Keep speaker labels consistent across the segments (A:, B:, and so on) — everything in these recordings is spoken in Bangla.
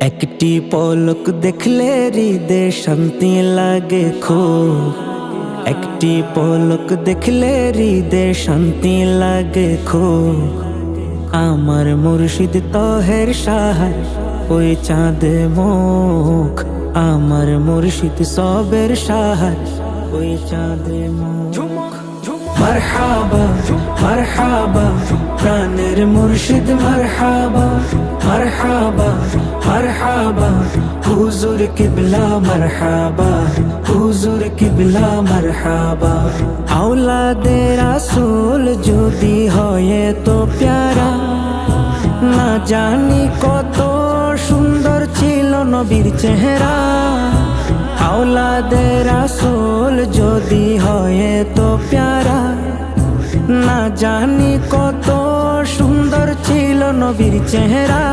A: একটি পলক দেখলে হৃদে শান্তি লাগে খুব। একটি পলক দেখলে হৃদে শান্তি লাগে খুব। আমার মুর্শিদ তহের সাহার ওই চাঁদে মুখ। আমার মুর্শিদ সবের সাহার ওই চাঁদে মুখ। মারহাবা মারহাবা প্রাণের মুর্শিদ মারহাবা মারহাবা মারহাবা হুজুর কিবলা মারহাবা হুজুর কিবলা মারহাবা আওলাদে রাসূল যদি হয় তো প্যারা না জানি কত সুন্দর ছিল নবীর চেহারা আওলাদে রাসূল যদি হয় তো প্যারা, না জানি কত সুন্দর ছিল নবীর চেহারা।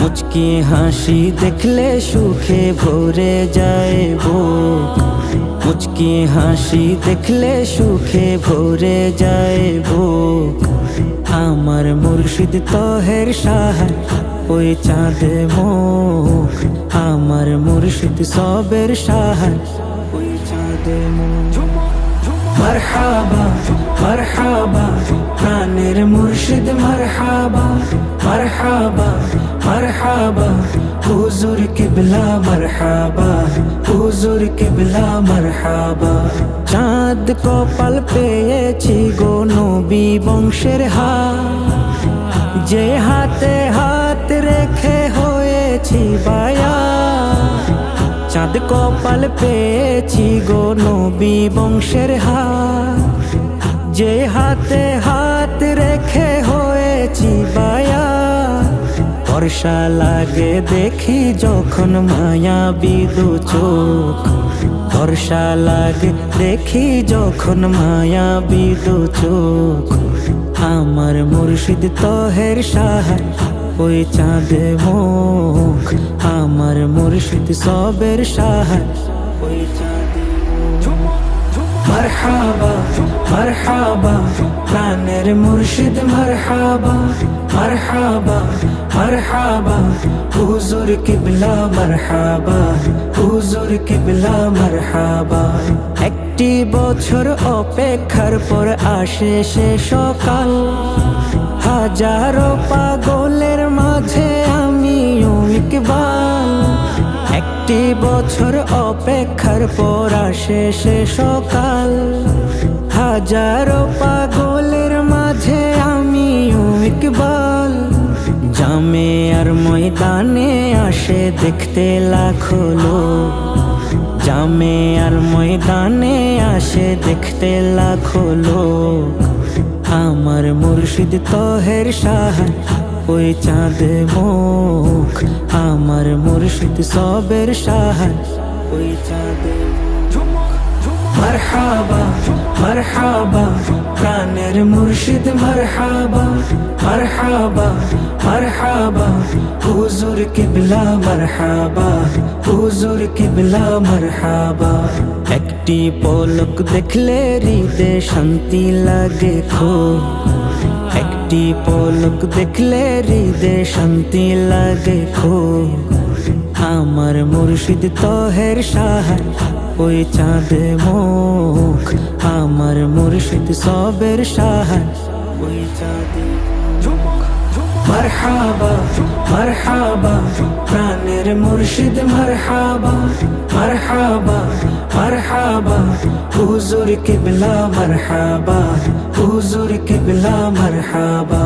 A: মুচকি হাসি দেখলে সুখে ভরে যায় বুক মুচকি হাসি দেখলে সুখে ভরে যায় বুক আমার মুর্শিদ তহের শাহ, ওই চাঁদে মুখ আমার মুর্শিদ সবের শাহ, ওই চাঁদে মুখ মারহাবা মারহাবা, প্রাণের মুর্শিদ মারহাবা মারহাবা মারহাবা। হুজুর কিবলা মারহাবা, হুজুর কিবলা মারহাবা। চাঁদ কপাল পেয়েছি গো নবী বংশের হাত। যে হাতে হাত রেখে হয়েছি বায়া। চাঁদ কপাল পেয়েছি গো নবী বংশের হাত। যে হাতে হাত রেখে হয়েছি বায়া। বর্ষা লাগে দেখি যখন মায়া বিদু চোখ। বর্ষা লাগে দেখি যখন মায়া বিদু চোখ। আমার মুর্শিদ তহের সাহার ওই চাঁদে মুখ। আমার মুর্শিদ সবের সাহার ওই চাঁদে মারহাবা মারহাবা প্রাণের মুর্শিদ মারহাবা মারহাবা মারহাবা হুজুর কিবলা মারহাবা হুজুর কিবলা মারহাবা একটি বছর অপেক্ষার পর আসে সে সকাল। হাজারো পাগলের মাঝে আমিও ইকবাল একটি বছর অপেক্ষার পর আসে সে সকাল। হাজারো পাগলের মাঝে আমিও ইকবাল। জামে আর ময়দানে আসে দেখতে লাখো লোক। জামে আর ময়দানে আসে দেখতে লাখো লোক। আমার মুর্শিদ তহের সাহার ওই চাঁদে মুখ, আমার মুর্শিদ সবের সাহার ওই চাঁদে মুর্শিদ হুজুর কিবলা মারহাবা, হুজুর কিবলা মারহাবা। একটি পলক দেখলে হৃদে শান্তি লাগে খুব। একটি পলক দেখলে হৃদে শান্তি লাগে খুব আমার মুর্শিদ তহের সাহার ওই চাঁদে মুখ আমার মুর্শিদ সবের সাহার ওই চাঁদে মারহাবা মারহাবা প্রাণের মুর্শিদ মারহাবা মারহাবা মারহাবা হুজুর কিবলা মারহাবা হুজুর কিবলা মারহাবা